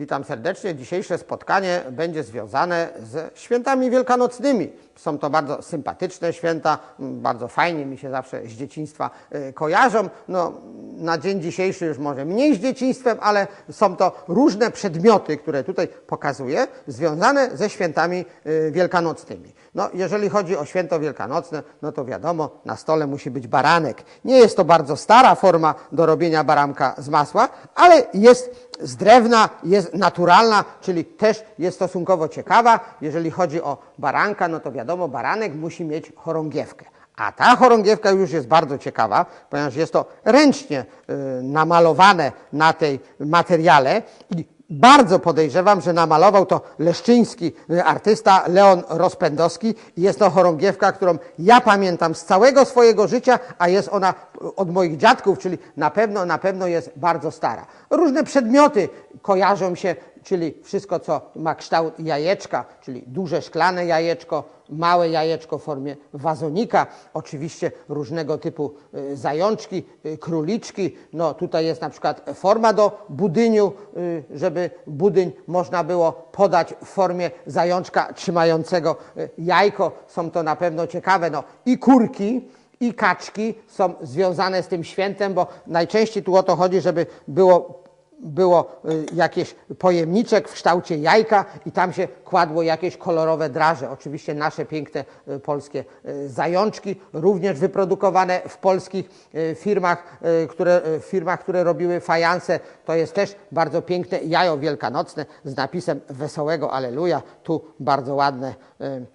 Witam serdecznie. Dzisiejsze spotkanie będzie związane z świętami wielkanocnymi. Są to bardzo sympatyczne święta, bardzo fajnie mi się zawsze z dzieciństwa y, kojarzą. No, na dzień dzisiejszy już może mniej z dzieciństwem, ale są to różne przedmioty, które tutaj pokazuję, związane ze świętami y, wielkanocnymi. No, jeżeli chodzi o święto wielkanocne, no to wiadomo, na stole musi być baranek. Nie jest to bardzo stara forma do robienia baranka z masła, ale jest z drewna, jest naturalna, czyli też jest stosunkowo ciekawa. Jeżeli chodzi o baranka, no to wiadomo, baranek musi mieć chorągiewkę. A ta chorągiewka już jest bardzo ciekawa, ponieważ jest to ręcznie y, namalowane na tej materiale i bardzo podejrzewam, że namalował to leszczyński y, artysta Leon Rozpędowski jest to chorągiewka, którą ja pamiętam z całego swojego życia, a jest ona od moich dziadków, czyli na pewno, na pewno jest bardzo stara. Różne przedmioty kojarzą się, czyli wszystko, co ma kształt jajeczka, czyli duże szklane jajeczko, małe jajeczko w formie wazonika, oczywiście różnego typu y, zajączki, y, króliczki. No tutaj jest na przykład forma do budyniu, y, żeby budyń można było podać w formie zajączka trzymającego jajko. Są to na pewno ciekawe. No i kurki, i kaczki są związane z tym świętem, bo najczęściej tu o to chodzi, żeby było było y, jakieś pojemniczek w kształcie jajka i tam się kładło jakieś kolorowe draże. Oczywiście nasze piękne y, polskie y, zajączki, również wyprodukowane w polskich firmach, które, firmach, które robiły fajanse. To jest też bardzo piękne jajo wielkanocne z napisem Wesołego Aleluja. Tu bardzo ładne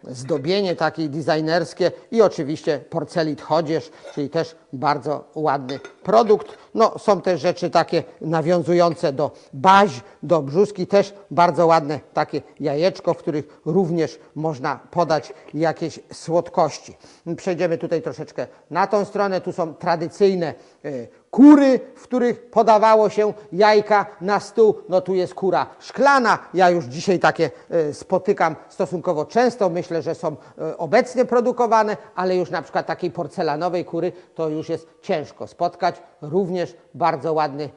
zdobienie takie designerskie i oczywiście porcelit chodzież, czyli też bardzo ładny produkt. No, są też rzeczy takie nawiązujące do baź, do brzuski, też bardzo ładne takie jajeczko, w których również można podać jakieś słodkości. Przejdziemy tutaj troszeczkę na tą stronę. Tu są tradycyjne e, kury, w których podawało się jajka na stół. No tu jest kura szklana. Ja już dzisiaj takie e, spotykam stosunkowo często. Myślę, że są e, obecnie produkowane, ale już na przykład takiej porcelanowej kury to już jest ciężko spotkać. Również bardzo ładny e,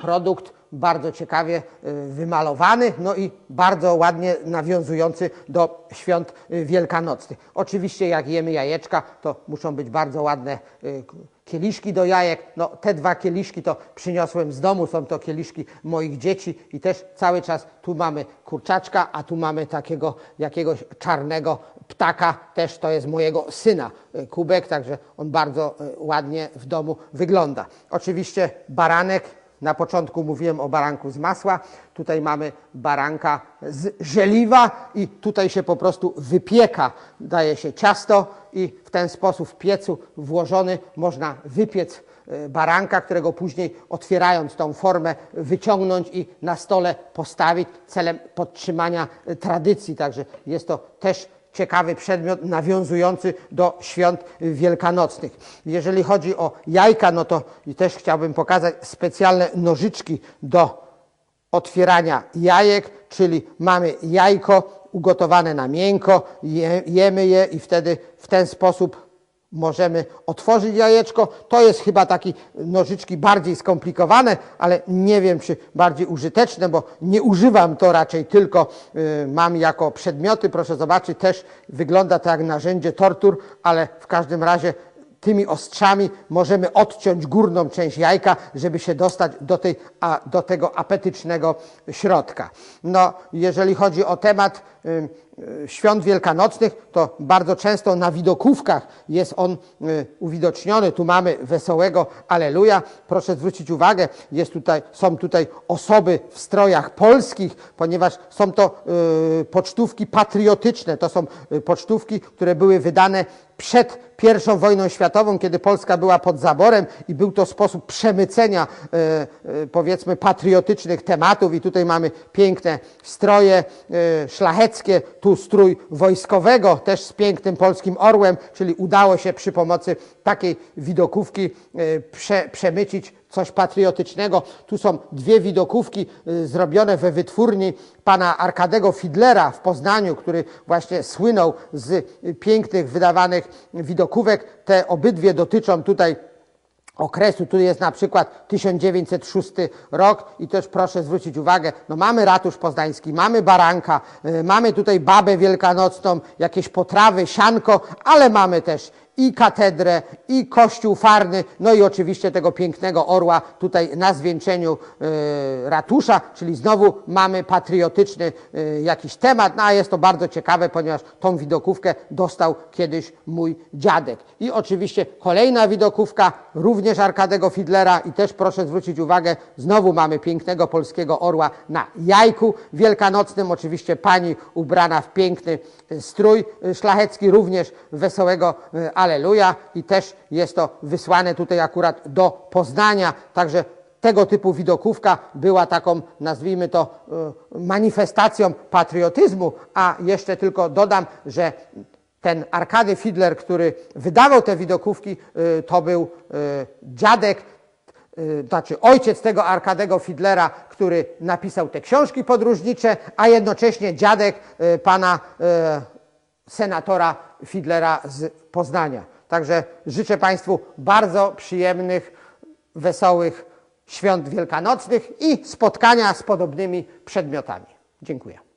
produkt, bardzo ciekawie wymalowany, no i bardzo ładnie nawiązujący do świąt wielkanocnych. Oczywiście jak jemy jajeczka, to muszą być bardzo ładne kieliszki do jajek. No, te dwa kieliszki to przyniosłem z domu, są to kieliszki moich dzieci i też cały czas tu mamy kurczaczka, a tu mamy takiego jakiegoś czarnego ptaka, też to jest mojego syna kubek, także on bardzo ładnie w domu wygląda. Oczywiście baranek, na początku mówiłem o baranku z masła. Tutaj mamy baranka z żeliwa i tutaj się po prostu wypieka. Daje się ciasto i w ten sposób w piecu włożony można wypiec baranka, którego później otwierając tą formę wyciągnąć i na stole postawić celem podtrzymania tradycji. Także jest to też ciekawy przedmiot nawiązujący do świąt wielkanocnych. Jeżeli chodzi o jajka, no to też chciałbym pokazać specjalne nożyczki do otwierania jajek, czyli mamy jajko ugotowane na miękko, je, jemy je i wtedy w ten sposób możemy otworzyć jajeczko. To jest chyba taki nożyczki bardziej skomplikowane, ale nie wiem, czy bardziej użyteczne, bo nie używam to raczej tylko y, mam jako przedmioty. Proszę zobaczyć, też wygląda to jak narzędzie tortur, ale w każdym razie tymi ostrzami możemy odciąć górną część jajka, żeby się dostać do, tej, a, do tego apetycznego środka. No, jeżeli chodzi o temat świąt wielkanocnych, to bardzo często na widokówkach jest on y, uwidoczniony. Tu mamy wesołego Aleluja. Proszę zwrócić uwagę, jest tutaj, są tutaj osoby w strojach polskich, ponieważ są to y, pocztówki patriotyczne. To są y, pocztówki, które były wydane przed I wojną światową, kiedy Polska była pod zaborem i był to sposób przemycenia e, e, powiedzmy patriotycznych tematów i tutaj mamy piękne stroje e, szlacheckie, tu strój wojskowego, też z pięknym polskim orłem, czyli udało się przy pomocy takiej widokówki e, prze, przemycić coś patriotycznego. Tu są dwie widokówki y, zrobione we wytwórni pana Arkadego Fidlera w Poznaniu, który właśnie słynął z pięknych wydawanych widokówek. Te obydwie dotyczą tutaj okresu. Tu jest na przykład 1906 rok i też proszę zwrócić uwagę, no mamy ratusz poznański, mamy baranka, y, mamy tutaj babę wielkanocną, jakieś potrawy, sianko, ale mamy też i katedrę, i kościół farny, no i oczywiście tego pięknego orła tutaj na zwieńczeniu y, ratusza, czyli znowu mamy patriotyczny y, jakiś temat, no a jest to bardzo ciekawe, ponieważ tą widokówkę dostał kiedyś mój dziadek. I oczywiście kolejna widokówka, również Arkadego Fidlera. I też proszę zwrócić uwagę, znowu mamy pięknego polskiego orła na jajku wielkanocnym, oczywiście pani ubrana w piękny y, strój szlachecki, również wesołego y, Aleluja i też jest to wysłane tutaj akurat do Poznania, także tego typu widokówka była taką, nazwijmy to, y, manifestacją patriotyzmu, a jeszcze tylko dodam, że ten Arkady Fidler, który wydawał te widokówki, y, to był y, dziadek, znaczy ojciec tego Arkadego Fidlera, który napisał te książki podróżnicze, a jednocześnie dziadek pana senatora Fidlera z Poznania. Także życzę Państwu bardzo przyjemnych, wesołych świąt wielkanocnych i spotkania z podobnymi przedmiotami. Dziękuję.